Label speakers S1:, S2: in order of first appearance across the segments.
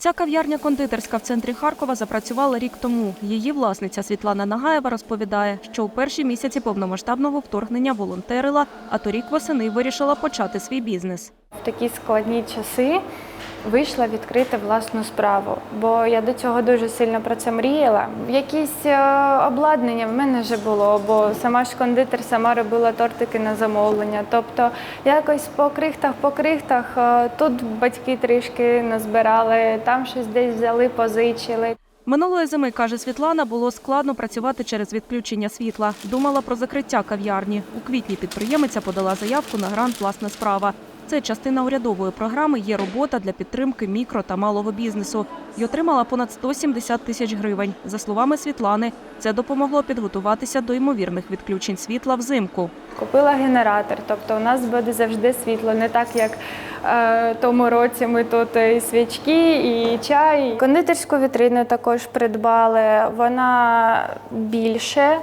S1: Ця кав'ярня кондитерська в центрі Харкова запрацювала рік тому. Її власниця Світлана Нагаєва розповідає, що у перші місяці повномасштабного вторгнення волонтерила, а торік восени вирішила почати свій бізнес.
S2: В такі складні часи вийшла відкрити власну справу, бо я до цього дуже сильно про це мріяла. Якісь е, обладнання в мене вже було, бо сама ж кондитер сама робила тортики на замовлення. Тобто якось по крихтах, по крихтах е, тут батьки трішки назбирали, там щось десь взяли, позичили.
S1: Минулої зими, каже Світлана, було складно працювати через відключення світла. Думала про закриття кав'ярні. У квітні підприємиця подала заявку на грант Власна справа. Це частина урядової програми є робота для підтримки мікро та малого бізнесу і отримала понад 170 тисяч гривень. За словами Світлани, це допомогло підготуватися до ймовірних відключень світла взимку.
S2: Купила генератор, тобто у нас буде завжди світло, не так як е, тому році ми тут і свічки, і чай. Кондитерську вітрину також придбали. Вона більше,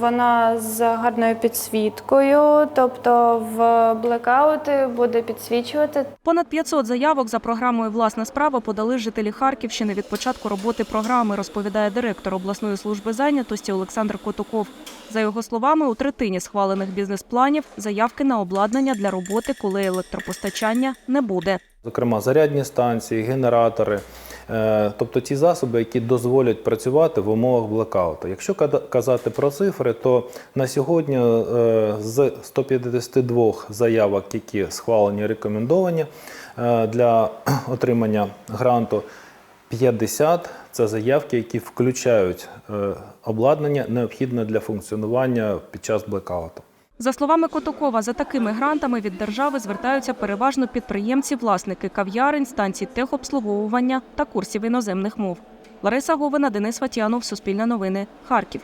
S2: вона з гарною підсвіткою, тобто в блекаути буде підсвічувати.
S1: Понад 500 заявок за програмою Власна справа подали жителі Харківщини від початку роботи програми, розповідає директор обласної служби зайнятості Олександр Котуков. За його словами, у третині схвалених бізнес-планів заявки на обладнання для роботи, коли електропостачання не буде.
S3: Зокрема, зарядні станції, генератори, е, тобто ті засоби, які дозволять працювати в умовах блекауту. Якщо казати про цифри, то на сьогодні е, з 152 заявок, які схвалені рекомендовані е, для отримання гранту, 50 – це заявки, які включають обладнання, необхідне для функціонування під час блекауту.
S1: За словами Котокова, за такими грантами від держави звертаються переважно підприємці, власники кав'ярень, станцій техобслуговування та курсів іноземних мов. Лариса Говина, Денис Фатянов, Суспільне новини, Харків.